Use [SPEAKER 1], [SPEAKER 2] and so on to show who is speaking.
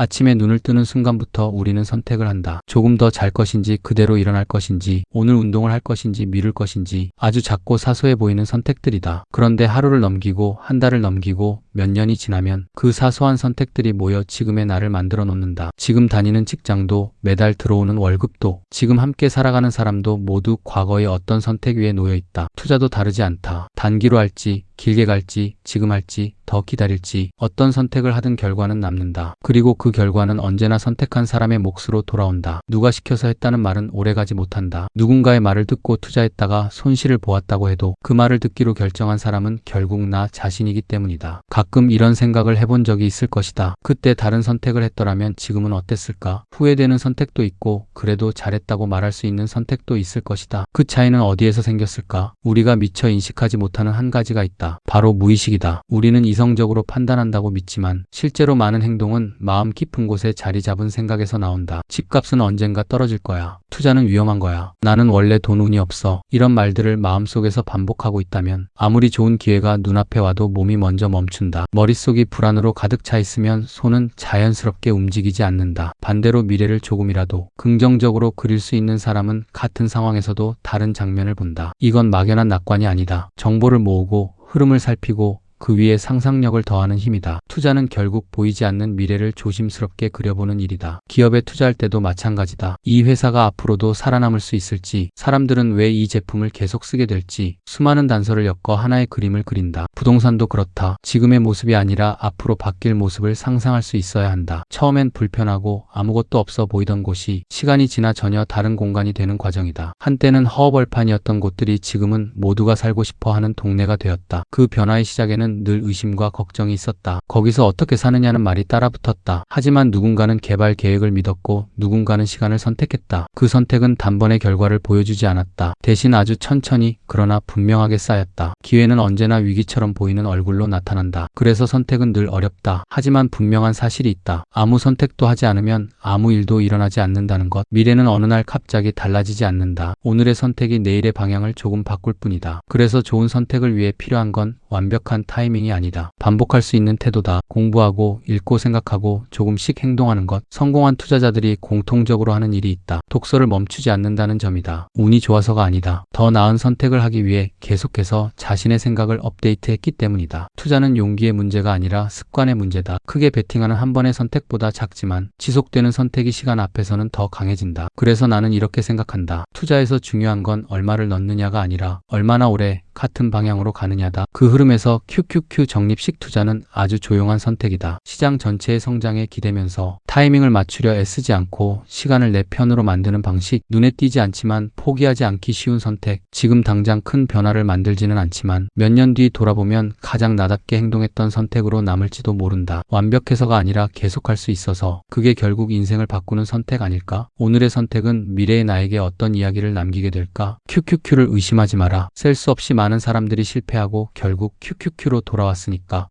[SPEAKER 1] 아침에 눈을 뜨는 순간부터 우리는 선택을 한다. 조금 더 잘 것인지 그대로 일어날 것인지 오늘 운동을 할 것인지 미룰 것인지 아주 작고 사소해 보이는 선택들이다. 그런데 하루를 넘기고 한 달을 넘기고 몇 년이 지나면 그 사소한 선택들이 모여 지금의 나를 만들어 놓는다. 지금 다니는 직장도 매달 들어오는 월급도 지금 함께 살아가는 사람도 모두 과거의 어떤 선택 위에 놓여 있다. 투자도 다르지 않다. 단기로 할지 길게 갈지 지금 할지 더 기다릴지 어떤 선택을 하든 결과는 남는다. 그리고 그 결과는 언제나 선택한 사람의 몫으로 돌아온다. 누가 시켜서 했다는 말은 오래가지 못한다. 누군가의 말을 듣고 투자했다가 손실을 보았다고 해도 그 말을 듣기로 결정한 사람은 결국 나 자신이기 때문이다. 가끔 이런 생각을 해본 적이 있을 것이다. 그때 다른 선택을 했더라면 지금은 어땠을까? 후회되는 선택도 있고 그래도 잘했다고 말할 수 있는 선택도 있을 것이다. 그 차이는 어디에서 생겼을까? 우리가 미처 인식하지 못하는 한 가지가 있다. 바로 무의식이다. 우리는 이성적으로 판단한다고 믿지만 실제로 많은 행동은 마음 깊은 곳에 자리 잡은 생각에서 나온다. 집값은 언젠가 떨어질 거야. 투자는 위험한 거야. 나는 원래 돈 운이 없어. 이런 말들을 마음속에서 반복하고 있다면 아무리 좋은 기회가 눈앞에 와도 몸이 먼저 멈춘다. 머릿속이 불안으로 가득 차 있으면 손은 자연스럽게 움직이지 않는다. 반대로 미래를 조금이라도 긍정적으로 그릴 수 있는 사람은 같은 상황에서도 다른 장면을 본다. 이건 막연한 낙관이 아니다. 정보를 모으고 흐름을 살피고 그 위에 상상력을 더하는 힘이다. 투자는 결국 보이지 않는 미래를 조심스럽게 그려보는 일이다. 기업에 투자할 때도 마찬가지다. 이 회사가 앞으로도 살아남을 수 있을지, 사람들은 왜 이 제품을 계속 쓰게 될지, 수많은 단서를 엮어 하나의 그림을 그린다. 부동산도 그렇다. 지금의 모습이 아니라 앞으로 바뀔 모습을 상상할 수 있어야 한다. 처음엔 불편하고 아무것도 없어 보이던 곳이 시간이 지나 전혀 다른 공간이 되는 과정이다. 한때는 허허벌판이었던 곳들이 지금은 모두가 살고 싶어 하는 동네가 되었다. 그 변화의 시작에는 늘 의심과 걱정이 있었다. 거기서 어떻게 사느냐는 말이 따라붙었다. 하지만 누군가는 개발 계획을 믿었고 누군가는 시간을 선택했다. 그 선택은 단번에 결과를 보여주지 않았다. 대신 아주 천천히 그러나 분명하게 쌓였다. 기회는 언제나 위기처럼 보이는 얼굴로 나타난다. 그래서 선택은 늘 어렵다. 하지만 분명한 사실이 있다. 아무 선택도 하지 않으면 아무 일도 일어나지 않는다는 것. 미래는 어느 날 갑자기 달라지지 않는다. 오늘의 선택이 내일의 방향을 조금 바꿀 뿐이다. 그래서 좋은 선택을 위해 필요한 건 완벽한 타이 밍이 아니다. 반복할 수 있는 태도다. 공부하고 읽고 생각하고 조금씩 행동하는 것. 성공한 투자자들이 공통적으로 하는 일이 있다. 독서를 멈추지 않는다는 점이다. 운이 좋아서가 아니다. 더 나은 선택을 하기 위해 계속해서 자신의 생각을 업데이트했기 때문이다. 투자는 용기의 문제가 아니라 습관의 문제다. 크게 베팅하는 한 번의 선택보다 작지만 지속되는 선택이 시간 앞에서는 더 강해진다. 그래서 나는 이렇게 생각한다. 투자에서 중요한 건 얼마를 넣느냐가 아니라 얼마나 오래 같은 방향으로 가느냐다. 그 흐름에서 QQQ 적립식 투자는 아주 조용한 선택이다. 시장 전체의 성장에 기대면서 타이밍을 맞추려 애쓰지 않고 시간을 내 편으로 만드는 방식, 눈에 띄지 않지만 포기하지 않기 쉬운 선택, 지금 당장 큰 변화를 만들지는 않지만 몇 년 뒤 돌아보면 가장 나답게 행동했던 선택으로 남을지도 모른다. 완벽해서가 아니라 계속할 수 있어서 그게 결국 인생을 바꾸는 선택 아닐까? 오늘의 선택은 미래의 나에게 어떤 이야기를 남기게 될까? QQQ를 의심하지 마라. 셀 수 없이 많은 사람들이 실패하고 결국 QQQ로 돌아왔으니까